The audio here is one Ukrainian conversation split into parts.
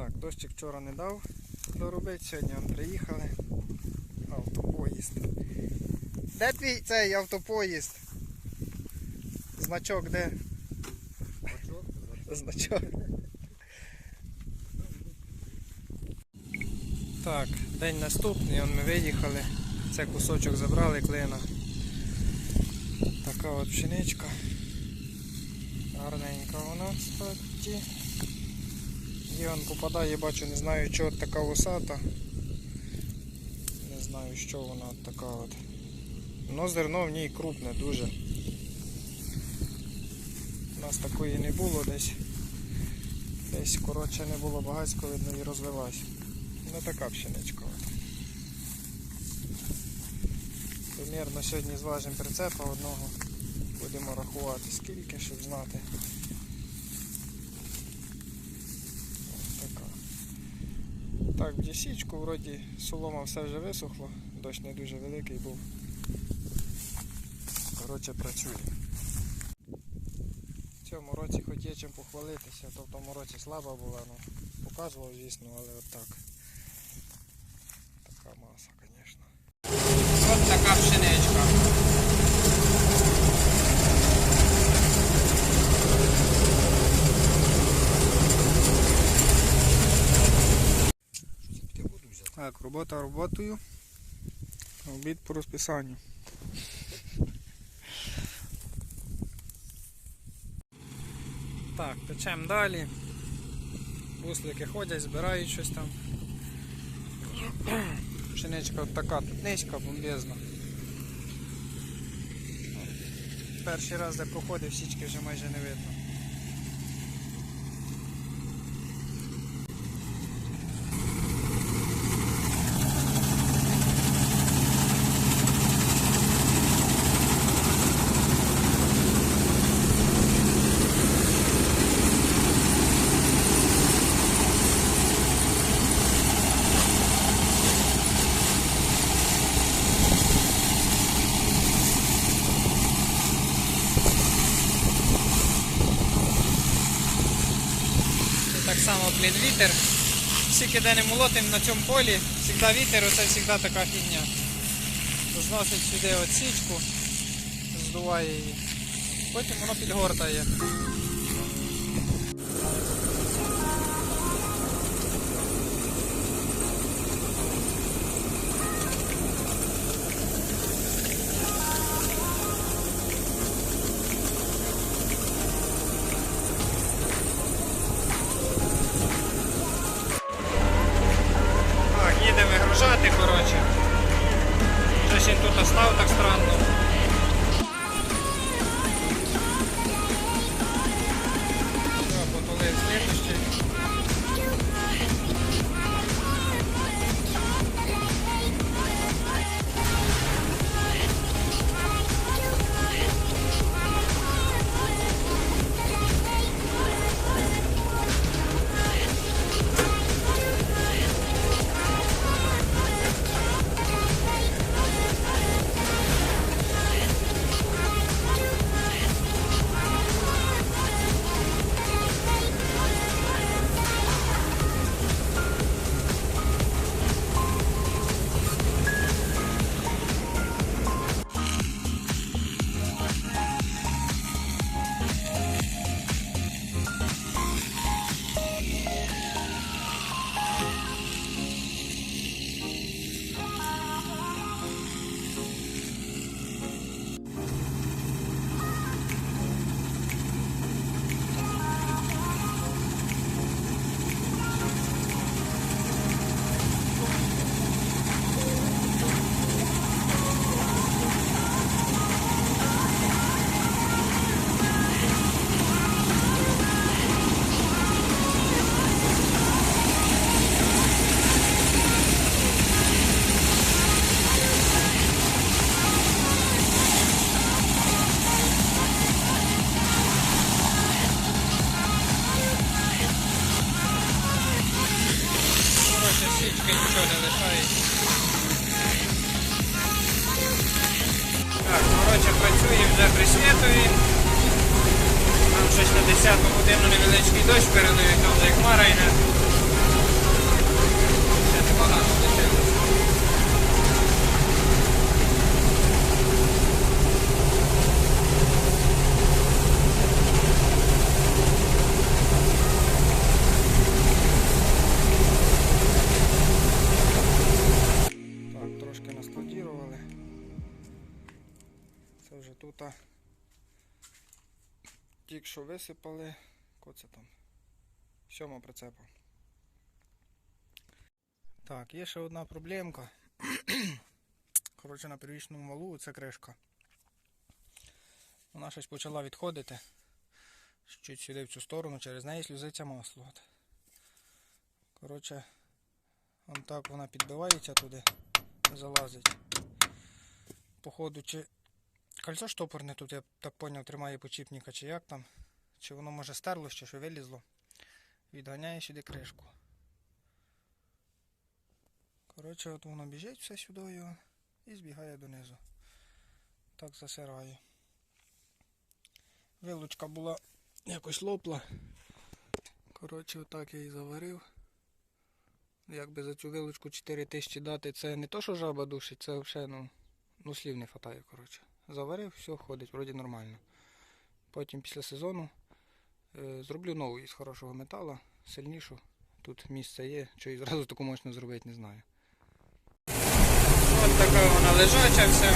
Так, дощик вчора не дав доробити, сьогодні он приїхали. Автопоїзд. Де твій цей автопоїзд? Значок де? Значок. Так, день наступний, он ми виїхали. Це кусочок забрали клина. Така от пшеничка. Гарненька вона, кстати. І он попадає, бачу, не знаю, чого така вусата. Не знаю, що вона така от. Но зерно в ній крупне дуже. У нас такої не було десь. Десь, коротше, не було багатсько, видно, і розлилась. Ну така пшеничка. Примірно сьогодні зважимо прицепа одного. Будемо рахувати скільки, щоб знати. Ось така. Так, в дісічку вроді солома все вже висохло, дощ не дуже великий був. Коротше, працює. В цьому році хоч є чим похвалитися, то в тому році слаба була, ну, показував, звісно, але от. Така маса, звісно. Ось така пшеничка. Так, робота роботою. Обід по розписанню. Так, печемо далі. Буслики ходять, збирають щось там. Пшеничка така тут низька, бомбезна. Перший раз, де проходив, січки вже майже не видно. І так само, блін, вітер. Скільки де не молотим на цьому полі, завжди вітер, оце завжди така фігня. Зносить сюди от січку, здуває її. Потім воно підгортає. Січки нічого не лишають. Так, коротше, працює вже при світові. Нам щось на 10 годину невеличкий дощ передають, там вже як хмара що висипали. Коце там? Сьома прицепа. Так, є ще одна проблемка. Коротше, на первічному валу це кришка. Вона щось почала відходити. Чуть сюди в цю сторону, через неї сльозиться масло. От. Коротше, вон так вона підбивається туди, залазить. Походу, чи кольцо штопорне тут, я так поняв, тримає почіпника, чи як там. Чи воно може стерло ще, що вилізло. Відганяє сюди кришку. Коротше, от воно біжить все сюди і збігає донизу. Так засирає. Вилучка була якось лопла. Коротше, отак я її заварив. Якби за цю вилучку 4 тисячі дати, це не то, що жаба душить, це взагалі ну, ну слів не коротше. Заварив, все ходить, вроді нормально. Потім після сезону зроблю нову із хорошого металу, сильнішу. Тут місце є, що і зразу таку можна зробити, не знаю. Ось така вона лежача вся.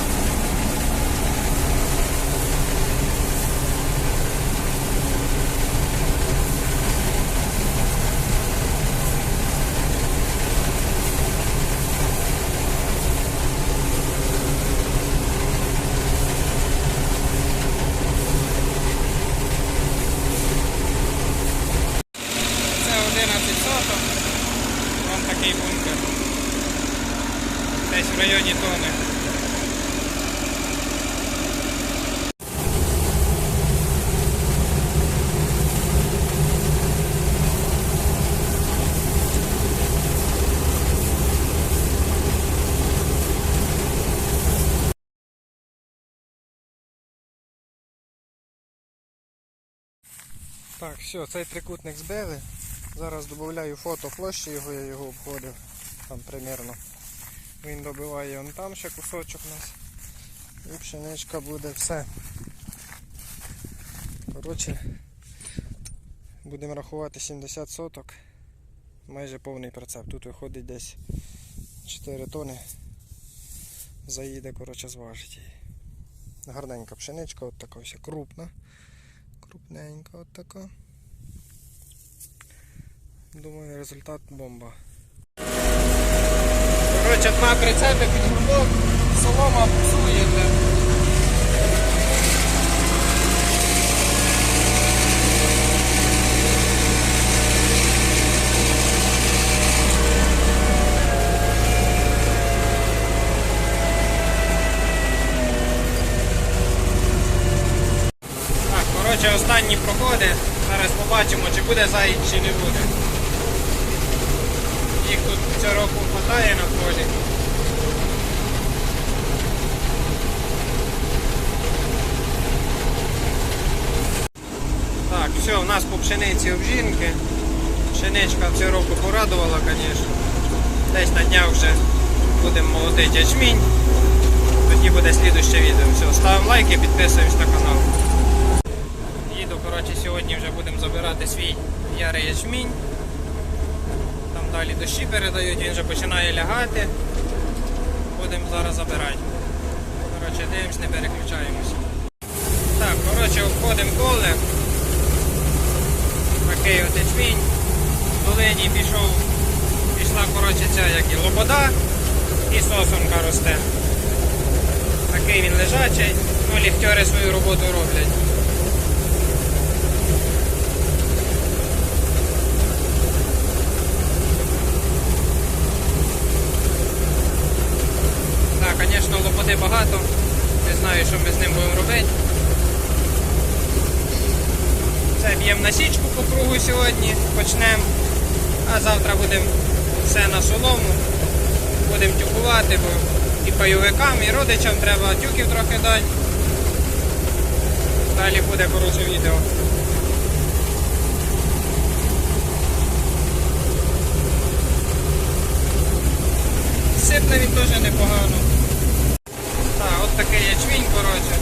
Це 11 соток. Вон такий бункер. Десь в районі тони. Так, все, цей трикутник збили. Зараз додаю фото площі його, я його обходив там примерно. Він добиває он там ще кусочок у нас. І пшеничка буде все. Коротше, будемо рахувати 70 соток. Майже повний прицеп. Тут виходить десь 4 тони. Заїде, коротше, зважить її. Гарненька пшеничка, от така ось крупна. Крупненька от така. Думаю, результат бомба. Коротше, два прицепи під грудок, солома псує. Коротше, останні проходи. Зараз побачимо, чи буде заїзд, чи не буде. Їх тут цього року хватає на полі. Так, все, у нас по пшениці обжінки. Пшеничка цього року порадувала, звісно. Десь на днях вже будемо молотити ячмінь. Тоді буде слідуще відео. Все, ставимо лайки, підписуємось на канал. Коротше, сьогодні вже будемо забирати свій ярий ячмінь. Там далі дощі передають, він вже починає лягати. Будемо зараз забирати. Коротше, дивимось, не переключаємося. Так, коротше, обходимо коле. Такий от ячмінь. В долині пішов, пішла коротше, ця як і лобода і сосонка росте. Такий він лежачий, ну ліхтьори свою роботу роблять. Так, звісно, лопоти багато. Не знаю, що ми з ним будемо робити. Це б'ємо на січку по кругу сьогодні, почнемо. А завтра будемо все на солому. Будемо тюкувати, бо і пайовикам, і родичам треба тюків трохи дати. Далі буде коротше відео. Сипне він теж непогано такий ячмінь, коротше.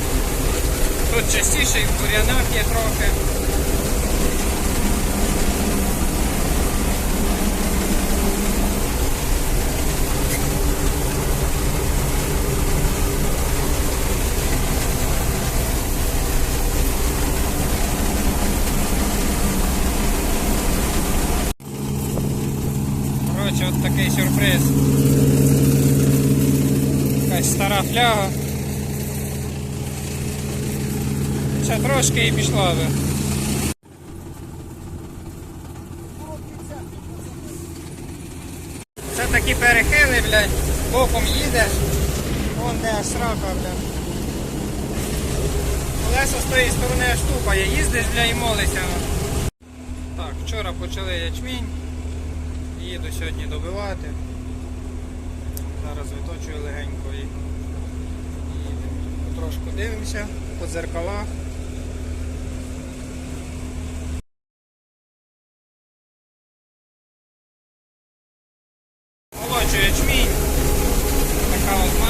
Тут частіше і в бур'янах є трохи. Коротше, от такий сюрприз. Якась стара фляга. Ще трошки і пішла би. Це такі перехили, блядь, боком їдеш, вон де срака, блядь. Колесо з тої сторони аж тупає, їздиш, бля, і молишся. Так, вчора почали ячмінь. Їду сьогодні добивати. Зараз виточую легенько і їдемо. Трошку дивимося по дзеркалах. Молодший ячмінь. Така от